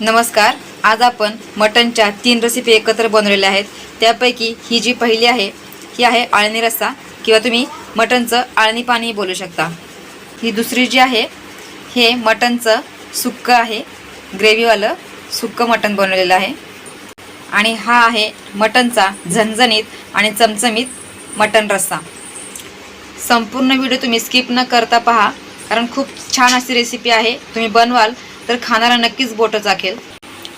नमस्कार. आज आपण मटनच्या तीन रेसिपी एकत्र बनवलेल्या आहेत. त्यापैकी ही जी पहिली आहे ही आहे आळणी रस्सा किंवा तुम्ही मटनचं आळणी पाणी बोलू शकता. ही दुसरी जी आहे हे मटनचं सुक्कं आहे ग्रेव्हीवालं सुक्कं मटन बनवलेलं आहे. आणि हा आहे मटनचा झणझणीत आणि चमचमीत मटन रस्सा. संपूर्ण व्हिडिओ तुम्ही स्किप न करता पहा कारण खूप छान अशी रेसिपी आहे. तुम्ही बनवाल तर खाणारा नक्कीच बोटं चाखेल.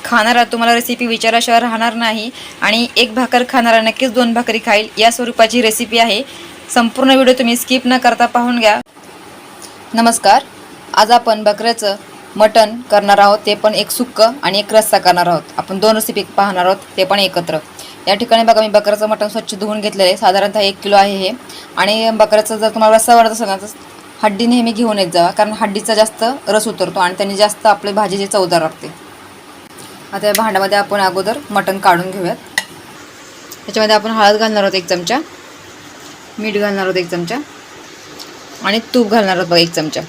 खाणारा तुम्हाला रेसिपी विचाराशिवाय राहणार नाही आणि एक भाकर खाणारा नक्कीच दोन भाकरी खाईल या स्वरूपाची रेसिपी आहे. संपूर्ण व्हिडिओ तुम्ही स्किप न करता पाहून घ्या. नमस्कार. आज आपण बकऱ्याचं मटण करणार आहोत. ते पण एक सुक्कं आणि एक रस्सा करणार आहोत. आपण दोन रेसिपी पाहणार आहोत ते पण एकत्र. या ठिकाणी बघा मी बकऱ्याचं मटण स्वच्छ धुवून घेतलेलं आहे. साधारणतः एक किलो आहे हे. आणि बकऱ्याचं जर तुम्हाला रस्सा वाढत असेल ना तर हड्डी नेहमी घेऊन येत जावा कारण हड्डीचा जास्त रस उतरतो आणि त्यांनी जास्त आपले भाजीचे चवदार लागते आता या भांड्यामध्ये आपण अगोदर मटण काढून घेऊयात. त्याच्यामध्ये आपण हळद घालणार आहोत एक चमचा मीठ घालणार आहोत एक चमचा आणि तूप घालणार आहोत बघा एक चमचा.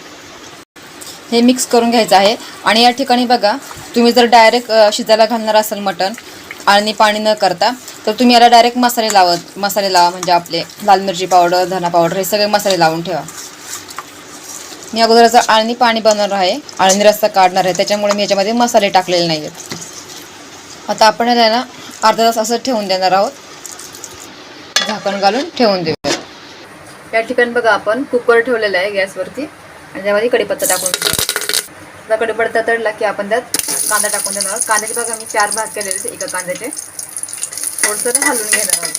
हे मिक्स करून घ्यायचं आहे. आणि या ठिकाणी बघा तुम्ही जर डायरेक्ट शिजायला घालणार असाल मटण आणि पाणी न करता तर तुम्ही याला डायरेक्ट मसाले लावत मसाले लावा म्हणजे आपले लाल मिरची पावडर धना पावडर हे सगळे मसाले लावून ठेवा. मी अगोदरचं आळणी पाणी बनवणार आहे. आळणी रस्ता काढणार आहे. त्याच्यामुळे मी याच्यामध्ये मसाले टाकलेले नाही आहेत आता आपण याला ना अर्धा तास असं ठेवून देणार आहोत. झाकण घालून ठेवून देऊया. या ठिकाणी बघा आपण कुकर ठेवलेला आहे गॅसवरती. आणि त्यामध्ये कढीपत्ता टाकून देऊ आता कढीपत्ता तळला की आपण त्यात कांदा टाकून देणार आहोत. कांद्याचे बघा मी चार भाग केलेले एका कांद्याचे. थोडंसं हलवून घेणार आहोत.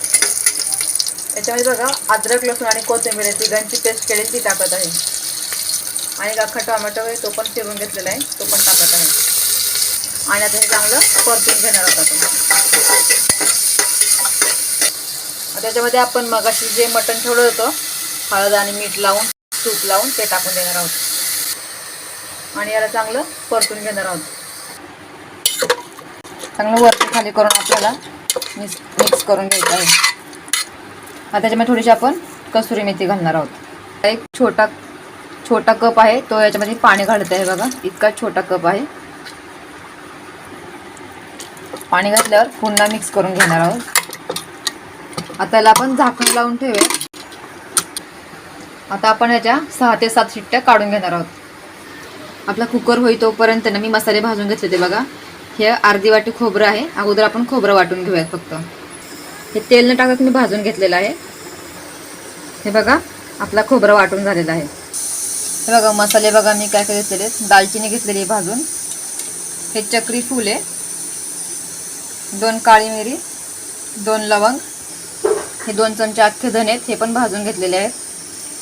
याच्यामध्ये बघा अद्रक लसूण आणि कोथिंबीर तिघांची पेस्ट केलेली ती टाकत आहे. आणि एक अख्खा टोमॅटो आहे तो पण चिरून घेतलेला आहे तो पण टाकत आहे. आणि आता हे चांगलं परतून घेणार आहोत आपण. त्याच्यामध्ये आपण मगाशी जे मटण ठेवलं होतं हळद आणि मीठ लावून तूप लावून ते टाकून देणार आहोत. आणि याला चांगलं परतून घेणार आहोत. चांगलं वरती खाली करून आपल्याला मिक्स मिक्स करून घ्यायचं आहे. आता त्याच्यामध्ये थोडीशी आपण कसुरी मेथी घालणार आहोत. एक छोटा छोटा कप आहे तो याच्यामध्ये पाणी घालत आहे बघा. इतका छोटा कप आहे. पाणी घातल्यावर पुन्हा मिक्स करून घेणार आहोत. आता याला आपण झाकण लावून ठेवूया. आता आपण याच्या सहा ते सात शिट्ट्या काढून घेणार आहोत. आपला कुकर होई तोपर्यंत ना मी मसाले भाजून घेतले ते बघा. हे अर्धी वाटी खोबरं आहे. अगोदर आपण खोबरं वाटून घेऊयात फक्त. हे तेल न टाकत मी भाजून घेतलेलं आहे. हे बघा आपला खोबरं वाटून झालेला आहे. हे बघा मसाले बघा मी काय काय घेतलेले दालचिनी घेतलेली आहे भाजून. हे चक्री फुले आहे. दोन काळी मिरी दोन लवंग हे दोन चमचे अख्खे धने आहेत हे पण भाजून घेतलेले आहेत.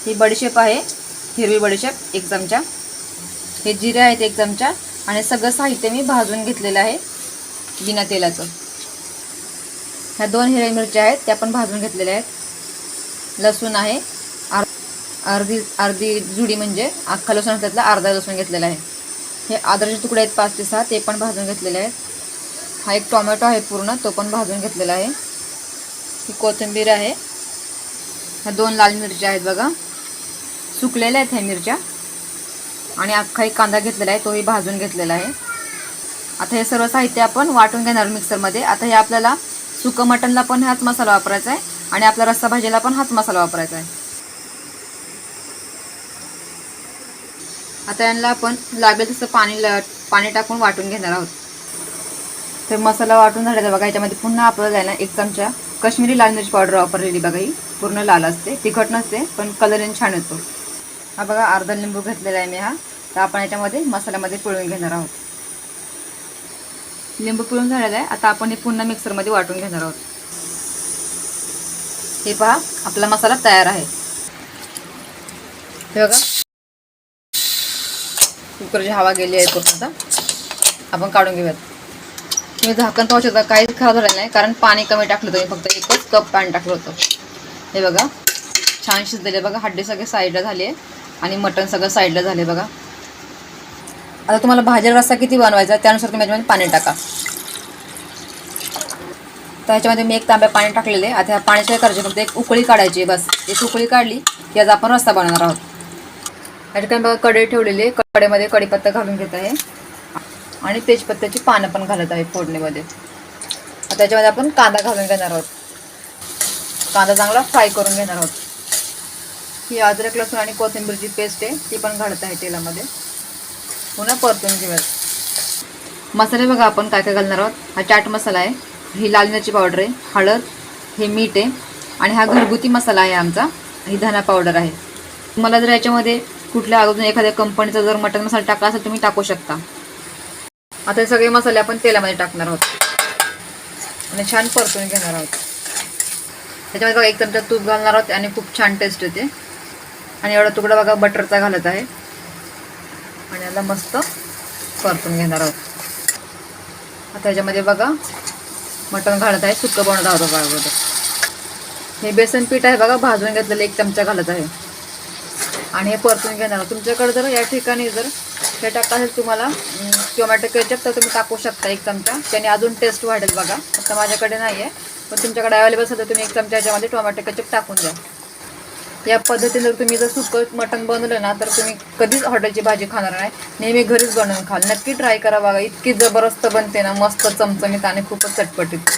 ही बडीशेप आहे हिरवी बडीशेप एक चमचा. हे जिरे आहेत एक चमचा. आणि सगळं साहित्य मी भाजून घेतलेलं आहे बिना तेलाचं. ह्या दोन हिरव्या मिरच्या आहेत त्या पण भाजून घेतलेल्या आहेत. लसूण आहे अर्धी अर्धी जुडी म्हणजे अख्खा लसूण त्यातला अर्धा लसूण घेतलेला आहे. हे आदरचे तुकडे आहेत पाच ते सहा ते पण भाजून घेतलेले आहेत. हा एक टोमॅटो आहे पूर्ण तो पण भाजून घेतलेला आहे. ही कोथिंबीर आहे. ह्या दोन लाल मिरच्या आहेत बघा. सुकलेल्या आहेत ह्या मिरच्या. आणि अख्खा एक कांदा घेतलेला आहे तोही भाजून घेतलेला आहे. आता हे सर्व साहित्य आपण वाटून घेणार मिक्सरमध्ये. आता हे आपल्याला सुकं मटणला पण हाच मसाला वापरायचा आहे आणि आपला रस्सा भाजीला पण हाच मसाला वापरायचा आहे. आता यांना आपण लागेल तसं पाणी पाणी टाकून वाटून घेणार आहोत. तर मसाला वाटून झालेला बघा याच्यामध्ये पुन्हा आपल्याला जायला एक चमचा कश्मीरी लाल मिरची पावडर वापरलेली बघा ही. पूर्ण लाल असते तिखट नसते पण कलर छान येतो. हा बघा अर्धा लिंबू घेतलेला आहे मी हा. तर आपण याच्यामध्ये मसाल्यामध्ये पिळून घेणार आहोत. लिंबू पिळून झालेला आहे. आता आपण हे पुन्हा मिक्सरमध्ये वाटून घेणार आहोत. हे पहा आपला मसाला तयार आहे. हे बघा. कुकरची हवा गेली आहे पूर्ण आता. आपण काढून घेऊयात. तुम्ही झाकण पाहू शकता काहीच खराब झालं नाही कारण पाणी कमी टाकलं होतं. मी फक्त एकच कप पाणी टाकलं होतं. हे बघा छान शिजलेले बघा हड्डी सगळे साईडला झाले आणि मटण सगळं साईडला झाले बघा. आता तुम्हाला भाजी रस्सा किती बनवायचा त्यानुसार तुम्ही याच्यामध्ये पाणी टाका. तर ह्याच्यामध्ये मी एक तांब्या पाणी टाकलेले आता ह्या पाण्याच्या करायचे फक्त एक उकळी काढायची बस. एक उकळी काढली की आज आपण रस्ता बनवणार आहोत. या ठिकाणी बघा कडे ठेवलेली आहे. कडीपत्ता घालून घेत आहे. आणि तेजपत्त्याची पानं पण घालत आहे फोडणीमध्ये. त्याच्यामध्ये आपण कांदा घालून घेणार आहोत. कांदा चांगला फ्राय करून घेणार आहोत. ही अद्रक लसूण आणि कोथिंबीरची पेस्ट आहे ती पण घालत आहे तेलामध्ये. पुन्हा परतून घेऊयात. मसाले बघा आपण काय काय घालणार आहोत. हा चाट मसाला आहे. ही लाल मिरची पावडर आहे. हळद हे मीठ आहे. आणि हा घरगुती मसाला आहे आमचा. ही धना पावडर आहे. तुम्हाला जर याच्यामध्ये कुठल्या अजून एखाद्या कंपनीचा जर मटन मसाला टाकला असेल तुम्ही टाकू शकता. आता हे सगळे मसाले आपण तेलामध्ये टाकणार आहोत. आणि छान परतून घेणार आहोत. त्याच्यामध्ये बघा एक चमचा तूप घालणार आहोत आणि खूप छान टेस्ट येते. आणि एवढा तुकडा बघा बटरचा घालत आहे. आणि याला मस्त परतून घेणार आहोत. आता याच्यामध्ये बघा मटण घालत आहे सुक्क बनवत आहोत बघा अगोदर. हे बेसन पीठ आहे बघा भाजून घेतलेलं एक चमचा घालत आहे. आणि हे परतून घेणार. तुमच्याकडे जर या ठिकाणी जर हे टाकता असेल तुम्हाला टोमॅटो केचप तर तुम्ही टाकू शकता एक चमचा. त्याने अजून टेस्ट वाढेल बघा. आता माझ्याकडे नाही आहे पण तुमच्याकडे अवेलेबल असेल तर तुम्ही एक चमचा याच्यामध्ये टोमॅटो केचप टाकून द्या. या पद्धतीने जर तुम्ही जर सुकं मटण बनवलं ना तर तुम्ही कधीच हॉटेलची भाजी खाणार नाही. नेहमी घरीच बनवून खाल. नक्की ट्राय करा बघा. इतकी जबरदस्त बनते ना मस्त चमचमीत आणि खूपच चटपटीत.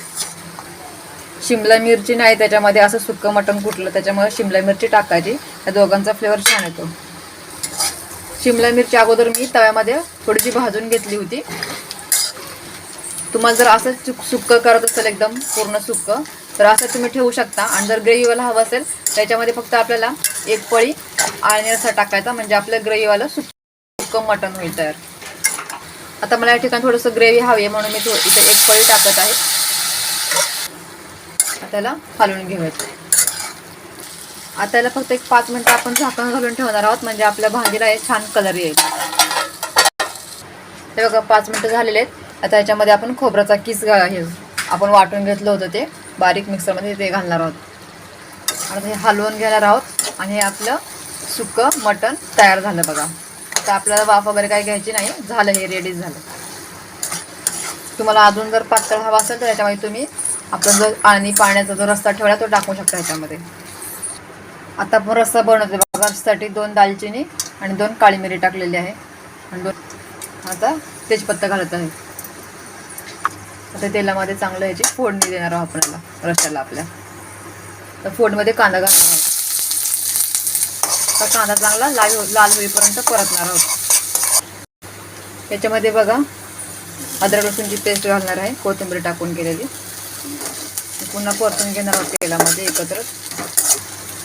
शिमला मिरची नाही त्याच्यामध्ये असं सुक्कं मटण कुठलं त्याच्यामुळे शिमला मिरची टाकायची. या दोघांचा फ्लेवर छान येतो. शिमला मिरची अगोदर मी तव्यामध्ये थोडीशी भाजून घेतली होती. तुम्हाला जर असं चुक सुक्कं करत असेल एकदम पूर्ण सुक्कं तर असं तुम्ही ठेवू शकता. आणि जर ग्रेव्हीवाला हवं असेल त्याच्यामध्ये फक्त आपल्याला एक पळी आणि असा टाकायचा म्हणजे आपलं ग्रेव्हीवालं सुक सुक्कं मटण होईल तयार. आता मला या ठिकाणी थोडंसं ग्रेव्ही हवी आहे म्हणून मी थो इथे एक पळी टाकत आहे. त्याला हलवून घेऊयात. आता याला फक्त एक पाच मिनिटं आपण झाकण घालून ठेवणार आहोत म्हणजे आपल्या भाजीला एक छान कलर येईल. हे बघा पाच मिनिटं झालेले आहेत. आता याच्यामध्ये आपण खोबऱ्याचा किस हे आपण वाटून घेतलं होतं ते. बारीक मिक्सरमध्ये ते घालणार आहोत. आता हे हलवून घेणार आहोत आणि हे आपलं सुकं मटण तयार झालं बघा. आता आपल्याला वाफ वगैरे काही घ्यायची नाही. झालं हे रेडी झालं. तुम्हाला अजून जर पातळ हवा असेल तर याच्यामध्ये तुम्ही आपण जो आणि पाण्याचा जो रस्ता ठेवला तो टाकू शकता ह्याच्यामध्ये. आता आपण रस्सा बनवतो बघा. रस्त्यासाठी दोन दालचिनी आणि दोन काळी मिरी टाकलेली आहे. आणि दोन आता तेजपत्ता घालत आहे. आता तेलामध्ये चांगलं ह्याची फोडणी देणार आहोत आपल्याला रस्त्याला आपल्या. तर फोडमध्ये कांदा घालणार आहोत. तर कांदा चांगला लाल हो- लाल होईपर्यंत परतणार आहोत. याच्यामध्ये बघा अद्रक लसूणची पेस्ट घालणार आहे. कोथिंबीर टाकून केलेली. पुन्हा परतून घेणार आहोत तेलामध्ये एकत्र.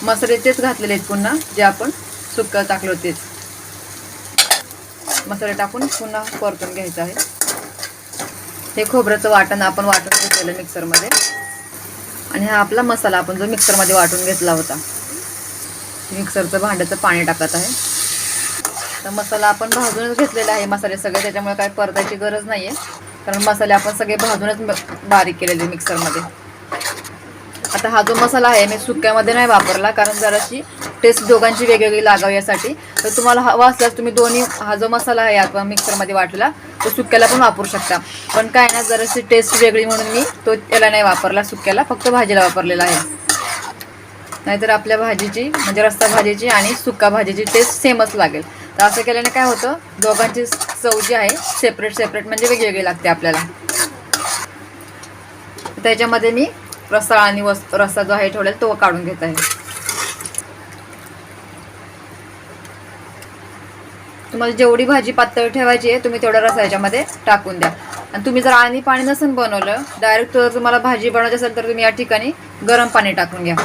मसाले तेच घातलेले आहेत पुन्हा जे आपण सुक्क टाकलं तेच. मसाले टाकून पुन्हा परतून घ्यायचं आहे. हे खोबऱ्याचं वाटण आपण वाटून घेतलेलं मिक्सरमध्ये. आणि हा आपला मसाला आपण जो मिक्सरमध्ये वाटून घेतला होता. मिक्सरचं भांड्याचं पाणी टाकत आहे. तर मसाला आपण भाजूनच घेतलेला आहे. मसाले सगळे त्याच्यामुळे काय परतायची गरज नाही आहे कारण मसाले आपण सगळे भाजूनच म- बारीक केलेले मिक्सरमध्ये. आता हा जो मसाला आहे मी सुक्यामध्ये नाही वापरला कारण जराशी टेस्ट दोघांची वेगवेगळी लागावी यासाठी. तर तुम्हाला हवा असल्यास तुम्ही दोन्ही हा जो मसाला आहे आपण मिक्सरमध्ये वाटला तो सुक्याला पण वापरू शकता. पण काय ना जराशी टेस्ट वेगळी म्हणून मी तो त्याला नाही वापरला सुक्याला फक्त भाजीला वापरलेला आहे. नाहीतर आपल्या भाजीची म्हणजे रस्सा भाजीची आणि सुका भाजीची टेस्ट सेमच लागेल. तर असं केल्याने काय होतं दोघांची चव जी आहे सेपरेट सेपरेट म्हणजे वेगवेगळी लागते आपल्याला. त्याच्यामध्ये मी रस्सा आणि वस रस्सा जो आहे ठेवलेला तो काढून घेत आहे. तुम्हाला जेवढी भाजी पातळ ठेवायची आहे तुम्ही तेवढ्या रस्सा याच्यामध्ये टाकून द्या. आणि तुम्ही जर आणि पाणी नसेल बनवलं डायरेक्ट जर तुम्हाला भाजी बनवायची असेल तर तुम्ही या ठिकाणी गरम पाणी टाकून घ्या.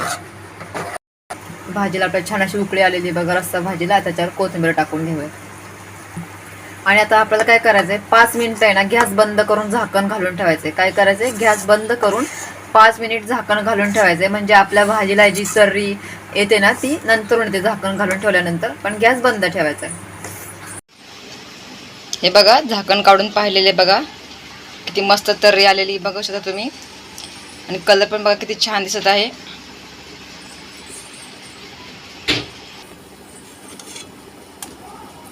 भाजीला आपल्या छान अशी उकळी आलेली बघा रस्सा भाजीला त्याच्यावर कोथिंबीर टाकून घेऊया. आणि आता आपल्याला काय करायचंय? पाच मिनिटं आहे ना गॅस बंद करून झाकण घालून ठेवायचंय. काय करायचंय? गॅस बंद करून पाच मिनिट झाकण घालून ठेवायचंय. म्हणजे आपल्या भाजीला जी सर्री येते ना ती नंतर येते झाकण घालून ठेवल्यानंतर. पण गॅस बंद ठेवायचा आहे हे बघा झाकण काढून पाहिलेले बघा. किती मस्त तर्री आलेली बघू शकता तुम्ही. आणि कलर पण बघा किती छान दिसत आहे.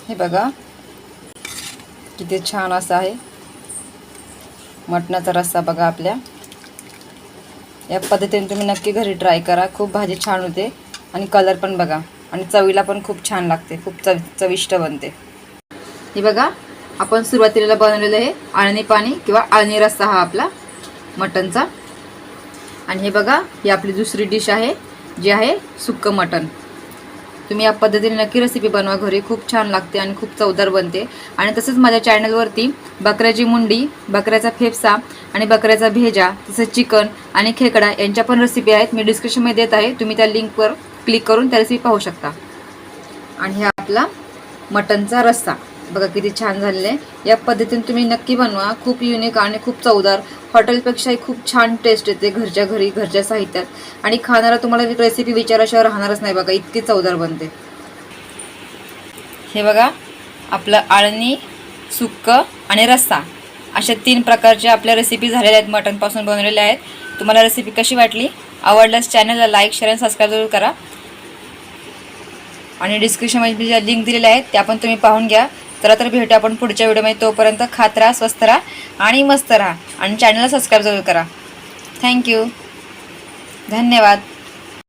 हे बघा. किती छान असं आहे. मटणाचा रस्सा बघा आपल्या. या पद्धतीने तुम्ही नक्की घरी ट्राय करा. खूप भाजी छान होते आणि कलर पण बघा. आणि चवीला पण खूप छान लागते. खूप चव चविष्ट बनते. हे बघा आपण सुरुवातीला बनवलेलं आहे आळणी पाणी किंवा आळणी रस्सा हा आपला मटनचा आणि हे बघा ही आपली दुसरी डिश आहे जी आहे सुक्कं मटण. तुम्ही या पद्धतीने नक्की रेसिपी बनवा. घरी खूप छान लागते आणि खूप चवदार बनते. आणि तसंच माझ्या चॅनलवरती बकऱ्याची मुंडी बकऱ्याचा फेफसा आणि बकऱ्याचा भेजा तसंच चिकन आणि खेकडा यांच्या पण रेसिपी आहेत. मी डिस्क्रिप्शनमध्ये देत आहे. तुम्ही त्या लिंकवर क्लिक करून त्या रेसिपी पाहू शकता. आणि हे आपला मटनचा रस्सा. बघा किती छान झालेलं आहे. या पद्धतीने तुम्ही नक्की बनवा. खूप युनिक आणि खूप चवदार. हॉटेलपेक्षाही खूप छान टेस्ट येते घरच्या घरी घरच्या साहित्यात. आणि खाणारा तुम्हाला रेसिपी विचाराशिवाय राहणारच नाही बघा. इतकी चवदार बनते. हे बघा आपलं आळणी सुक्क आणि रस्सा. अशा तीन प्रकारच्या आपल्या रेसिपी झालेल्या आहेत. मटनपासून बनवलेल्या आहेत. तुम्हाला रेसिपी कशी वाटली? आवडल्यास चॅनलला लाईक शेअर आणि सबस्क्राईब जरूर करा. आणि डिस्क्रिप्शनमध्ये ज्या लिंक दिलेल्या आहेत त्या पण तुम्ही पाहून घ्या. चला तर भेटू आपण पुढच्या व्हिडिओमध्ये तोपर्यंत खात राहा स्वस्त राहा आणि मस्त राहा. आणि चॅनलला सबस्क्राईब जरूर करा. थँक्यू धन्यवाद.